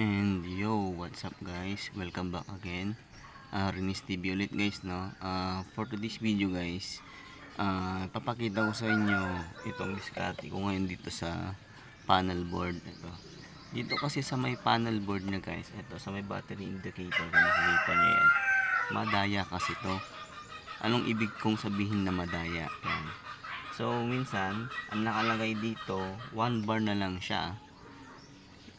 And yo, what's up guys? Welcome back again. Uh, Renis TV ulit guys, no? Uh, for today's video guys, uh, papakita ko sa inyo itong diskarte ko ngayon dito sa panel board. Ito. Dito kasi sa may panel board niya guys, ito sa may battery indicator, kung nakikita niyo yan. Madaya kasi to. Anong ibig kong sabihin na madaya? Yan. So, minsan, ang nakalagay dito, 1 bar na lang siya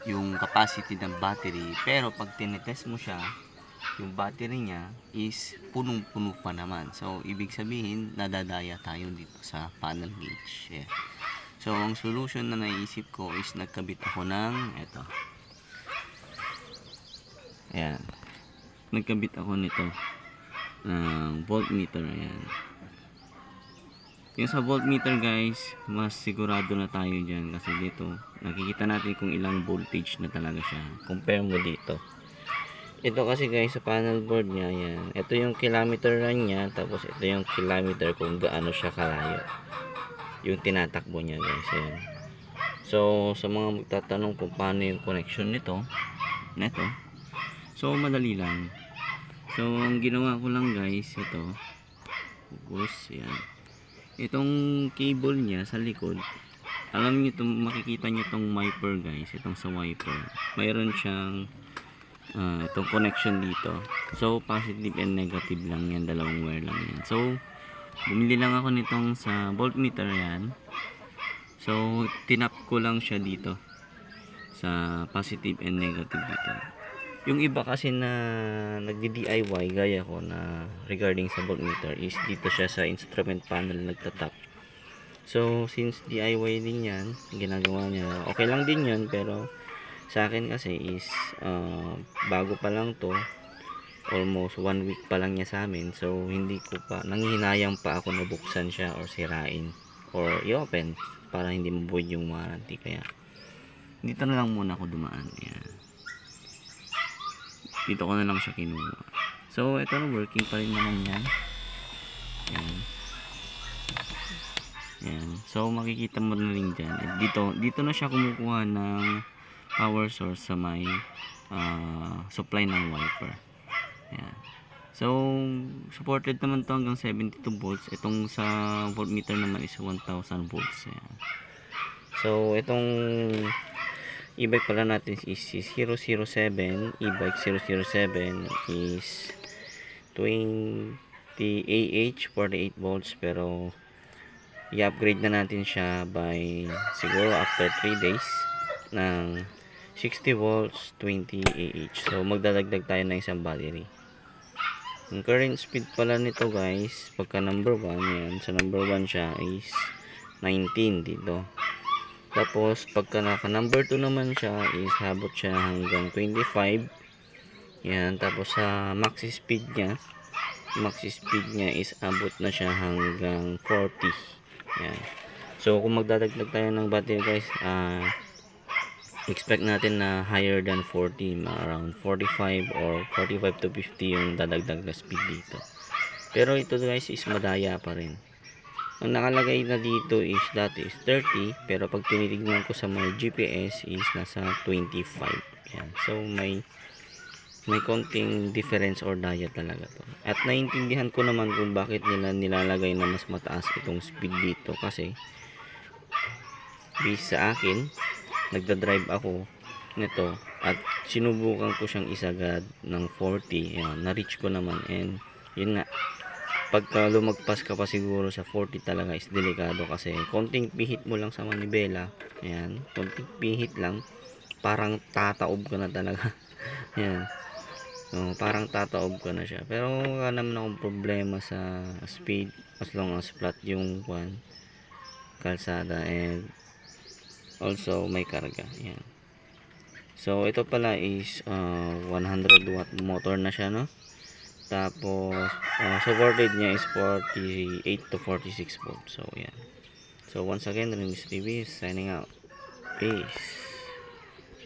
yung capacity ng battery pero pag tinetest mo siya yung battery niya is punong-puno pa naman. So ibig sabihin nadadaya tayo dito sa panel gauge. Yeah. so ang solution na naisip ko is nagkabit ako ng eto. Ayan. Nagkabit ako nito ng voltmeter ayan yung sa voltmeter guys, mas sigurado na tayo dyan kasi dito, nakikita natin kung ilang voltage na talaga siya. Compare mo dito. Ito kasi guys, sa panel board niya, yan. Ito yung kilometer run niya, tapos ito yung kilometer kung gaano siya kalayo. Yung tinatakbo niya guys, yan. So, sa mga magtatanong kung paano yung connection nito, neto. So, madali lang. So, ang ginawa ko lang guys, ito. Focus, yan itong cable niya sa likod alam niyo itong makikita niyo itong wiper guys itong sa wiper. Mayroon siyang uh, itong connection dito. So positive and negative lang yan dalawang wire lang yan. So bumili lang ako nitong sa voltmeter yan. So tinap ko lang siya dito sa positive and negative dito yung iba kasi na nagdi-DIY gaya ko na regarding sa voltmeter is dito siya sa instrument panel nagtatap. So since DIY din yan, ginagawa niya, okay lang din yan pero sa akin kasi is uh, bago pa lang to almost one week pa lang niya sa amin so hindi ko pa nangihinayang pa ako na buksan siya or sirain or i-open para hindi mabuhay yung warranty. Kaya dito na lang muna ako dumaan. Yan dito ko na lang siya kinuha. So ito na working pa rin naman yan. Yan. Yan. So makikita mo na rin dyan. Dito, dito na siya kumukuha ng power source sa may uh, supply ng wiper. Yan. So supported naman to hanggang 72 volts. Itong sa voltmeter naman is 1000 volts. Yan. So itong e-bike pala natin is 007 e-bike 007 is 20 AH 48 volts pero i-upgrade na natin siya by siguro after 3 days ng 60 volts 20 AH so magdadagdag tayo ng isang battery. Ang current speed pala nito guys pagka number 1 yan sa number 1 siya is 19 dito tapos, pagka naka number 2 naman siya, is habot siya hanggang 25. Yan. Tapos, sa max speed niya, max speed niya is abot na siya hanggang 40. Yan. So, kung magdadagdag tayo ng battery guys, uh, expect natin na higher than 40, around 45 or 45 to 50 yung dadagdag na speed dito. Pero ito guys is madaya pa rin ang nakalagay na dito is dati is 30 pero pag tinitignan ko sa mga GPS is nasa 25 yan. So may may konting difference or daya talaga to. At naintindihan ko naman kung bakit nila nilalagay na mas mataas itong speed dito. Kasi based sa akin nagda-drive ako nito at sinubukan ko siyang isagad ng 40 yan na-reach ko naman and yun nga pagka lumagpas ka pa siguro sa 40 talaga is delikado kasi konting pihit mo lang sa manibela. Ayan, konting pihit lang. Parang tataob ka na talaga. Ayan. So, parang tataob ka na siya. Pero wala naman akong problema sa speed as long as flat yung kwan kalsada and also may karga. Ayan. So ito pala is uh, 100 watt motor na siya no tapos, uh, voltage niya is 48 to 46 volts. So, yan. So, once again, Remis TV signing out. Peace.